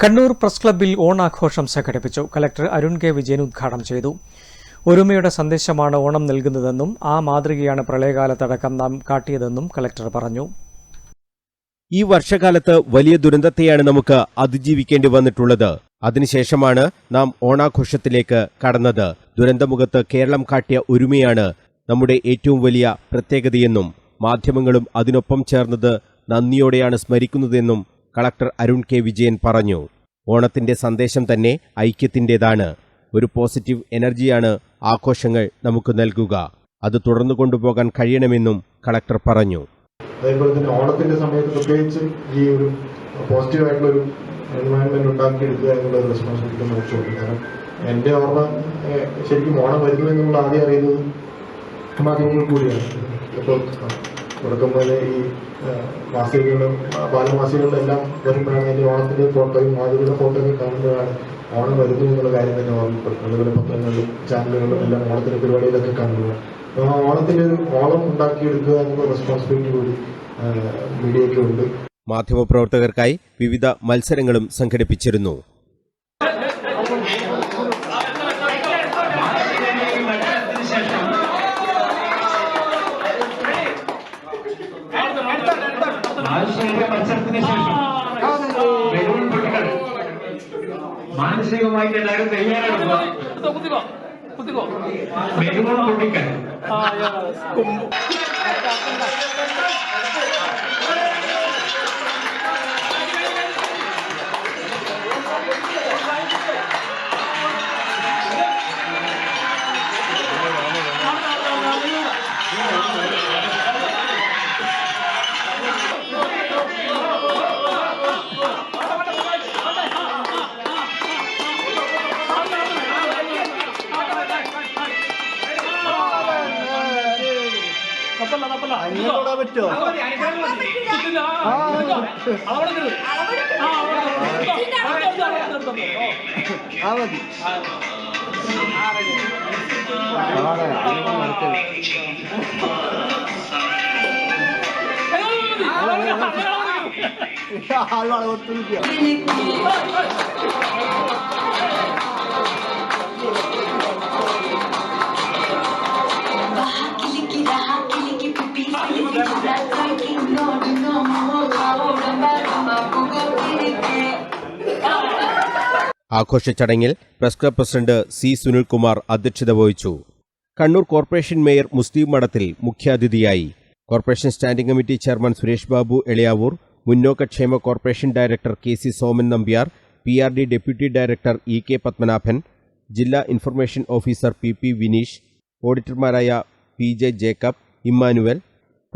Kannur press ക്ലബ്ബിൽ ഓണാഘോഷം സംഘടിപ്പിച്ചു. കലക്ടർ അരുൺ കെ വിജയൻ ഉദ്ഘാടനം ചെയ്തു. ഒരുമയുടെ സന്ദേശമാണ് ഓണം നൽകുന്നതെന്നും ആ മാതൃകയാണ് പ്രളയകാലത്തടക്കം നാം കാട്ടിയതെന്നും കലക്ടർ പറഞ്ഞു. ഈ വർഷകാലത്ത് വലിയ ദുരന്തത്തെയാണ് നമുക്ക് അതിജീവിക്കേണ്ടി വന്നിട്ടുള്ളത്. അതിനുശേഷമാണ് നാം ഓണാഘോഷത്തിലേക്ക് കടന്നത്. ദുരന്തമുഖത്ത് കേരളം കാട്ടിയ ഒരുമയാണ് നമ്മുടെ ഏറ്റവും വലിയ പ്രത്യേകതയെന്നും മാധ്യമങ്ങളും അതിനൊപ്പം ചേർന്നത് നന്ദിയോടെയാണ് സ്മരിക്കുന്നതെന്നും കളക്ടർ അരുൺ കെ വിജയൻ പറഞ്ഞു. ഓണത്തിന്റെ സന്ദേശം തന്നെ ഐക്യത്തിന്റെതാണ് ഒരു പോസിറ്റീവ് എനർജിയാണ് ആഘോഷങ്ങൾ നമുക്ക് നൽകുക. അത് തുടർന്നു കൊണ്ടുപോകാൻ കഴിയണമെന്നും കളക്ടർ പറഞ്ഞു. അതേപോലെ തന്നെ ഓണത്തിന്റെ സമയത്ത് പ്രത്യേകിച്ച് ഈ ഒരു പോസിറ്റീവ് ആയിട്ടുള്ള ഒരു എൻവയൺമെന്റ് ഉണ്ടാക്കിയെടുക്കുക എന്നുള്ള റെസ്പോൺസിബിലിറ്റി നോക്കിയുണ്ട് കാരണം എന്റെ ഓർമ്മ ശരിക്കും ഓണം വരുന്നു എന്നുള്ള ആദ്യം അറിയുന്നത് മാധ്യമങ്ങൾ കൂടിയാണ്. ഇപ്പോൾ തുടക്കം മുതലേ ഈ മാസികകളും ബാലമാസികകളിലും എല്ലാം വരുമ്പോഴാണ് അതിന്റെ ഓണത്തിന്റെ ഫോട്ടോയും മാതൃകയുടെ ഫോട്ടോയും കാണുമ്പോഴാണ് ഓണം വരുന്നു എന്നുള്ള കാര്യം തന്നെ ഓർമ്മപ്പെടുന്നത് അതുപോലെ പത്രങ്ങളിലും ചാനലുകളിലും എല്ലാം ഓണത്തിന്റെ പരിപാടിയിലൊക്കെ കാണുമ്പോൾ. ആ ഓണത്തിന്റെ ഒരു ഓണം ഉണ്ടാക്കിയെടുക്കുക എന്നുള്ള റെസ്പോൺസിബിലിറ്റി കൂടി മീഡിയയ്ക്ക് ഉണ്ട്. മാധ്യമപ്രവർത്തകർക്കായി വിവിധ മത്സരങ്ങളും സംഘടിപ്പിച്ചിരുന്നു. ఆయుష్యంగా పచ్చడుతున్న బెలూన్ పుట్టుకాడు మానసికమైతే నాకు తెలియాలి బెలూన్ పుట్టికాడు ബലൂൺ പൊട്ടിക്കൽ മാനസികമായിട്ട് എല്ലാവരും തയ്യാറെടുക്കുക ബലൂൺ പൊട്ടിക്കൽ Kiliki ആഘോഷ ചടങ്ങിൽ press club president C Sunilkumar അധ്യക്ഷത വഹിച്ചു. കണ്ണൂർ കോർപ്പറേഷൻ മേയർ മുസ്ലിം മഠത്തിൽ മുഖ്യാതിഥിയായി. Corporation standing committee chairman Suresh Babu Eliyavoor മുന്നോക്ക ക്ഷേമ corporation director K C Soman Nambiar P R D deputy director E K Padmanabhan ജില്ലാ information officer P P Vineesh ഓഡിറ്റർമാരായ P J Jacob Emmanuel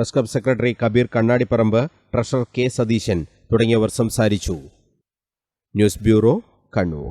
press club secretary Kabeer Kannadiparamba treasurer K Satheeshan തുടങ്ങിയവർ സംസാരിച്ചു. News bureau Kannur.